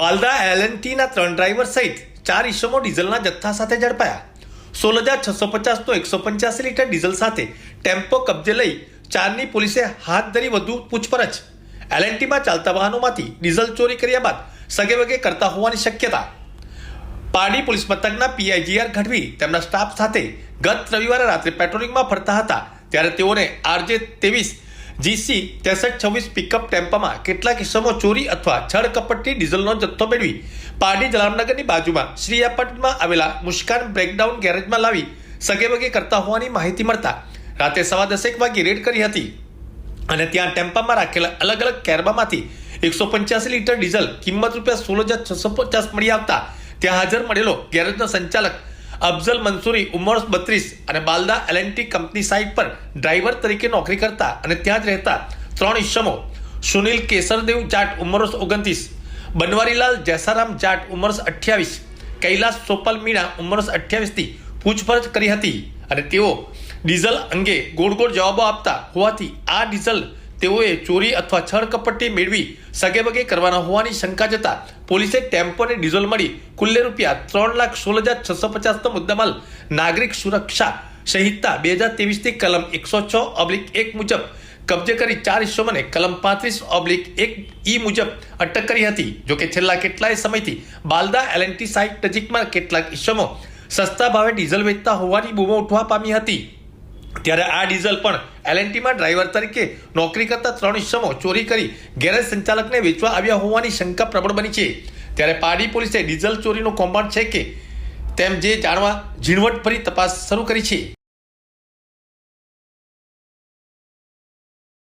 બાલદા એલએનટીના ત્રણ ડ્રાઈવર સહિત ચાર ઈસમો ડીઝલના જથ્થા સાથે ઝડપાયા. સોળ હજાર છસો પચાસનો એકસો પંચ્યાસી લીટર ડીઝલ સાથે ટેમ્પો કબજે લઈ ચારની પોલીસે હાથ ધરી વધુ પૂછપરછ. એલએનટીમાં ચાલતા વાહનોમાંથી ડીઝલ ચોરી કર્યા બાદ સગે વગે કરતા હોવાની શક્યતા. પારડી પોલીસ મથકના પીઆઈજીઆર ગઢવી તેમના સ્ટાફ સાથે ગત રવિવારે રાત્રે પેટ્રોલિંગમાં ફરતા હતા, ત્યારે તેઓને આરજે ત્રેવીસ જીસી ત્રેસઠ છવ્વીસ પિકઅપ ટેમ્પામાં કેટલાક કિસ્સામાં ચોરી અથવા છળ કપટથી ડીઝલનો જથ્થો મેળવી પારડી જલામનગરની બાજુમાં શ્રી એપાર્ટમેન્ટમાં આવેલા મુસ્કાન બ્રેકડાઉન ગેરેજમાં લાવી સગે વગે કરતા હોવાની માહિતી મળતા રાતે સવા દસેક વાગે રેડ કરી હતી. અને ત્યાં ટેમ્પામાં રાખેલા અલગ અલગ કેરબામાંથી એકસો પંચ્યાસી લીટર ડીઝલ કિંમત રૂપિયા સોળ હજાર છસો પચાસ મળી આવતા ત્યાં હાજર મળેલો ગેરેજનો સંચાલક અફઝલ મંસૂરી ઉંમર બત્રીસ અને Balda L N T company site પર ડ્રાઈવર તરીકે નોકરી કરતા અને ત્યાં જ રહેતા ત્રણ ઈસમો. સુનિલ કેસરદેવ જાટ ઉંમર ઓગણત્રીસ. બનવારીલાલ જેસારામ જાટ ઉંમર અઠ્યાવીસ. કૈલાસ સોપલ મીણા ઉંમર અઠ્યાવીસથી પૂછપરછ કરી હતી. અને તેઓ ડીઝલ અંગે ગોળ ગોળ જવાબો આપતા હોવાથી આ ડીઝલ તેઓએ ચોરી અથવા છળકપટ્ટી મેળવી સગે વગે કરવાના હોવાની શંકા જતા પોલીસે ટેમ્પો અને ડીઝલ મળી કુલ્લે રૂપિયા ત્રણ લાખ સોળ હજાર છસો પચાસનો મુદ્દામાલ નાગરિક સુરક્ષા સંહિતા બે હજાર ત્રેવીસની કલમ એકસો છ ઓબ્લિક એક મુજબ કબજે કરી ચાર ઇસમોને કલમ પાંત્રીસ ઓબ્લિક એક ઈ મુજબ અટક કરી હતી. જોકે છેલ્લા કેટલાય સમયથી બાલદા એલએનટી સાઇટ નજીકમાં કેટલાક ઇસમો સસ્તા ભાવે ડીઝલ વેચતા હોવાની બૂમો ઉઠવા પામી હતી. ત્યારે આ ડીઝલ પણ એલએનટીમાં ડ્રાઈવર તરીકે નોકરી કરતા ત્રણ ઇસમો ચોરી કરી ગેરેજ સંચાલકને વેચવા આવ્યા હોવાની શંકા પ્રબળ બની છે. ત્યારે પારડી પોલીસે ડીઝલ ચોરીનું કૌભાંડ છે કે તેમ જે જાણવા ઝીણવટભરી તપાસ શરૂ કરી છે.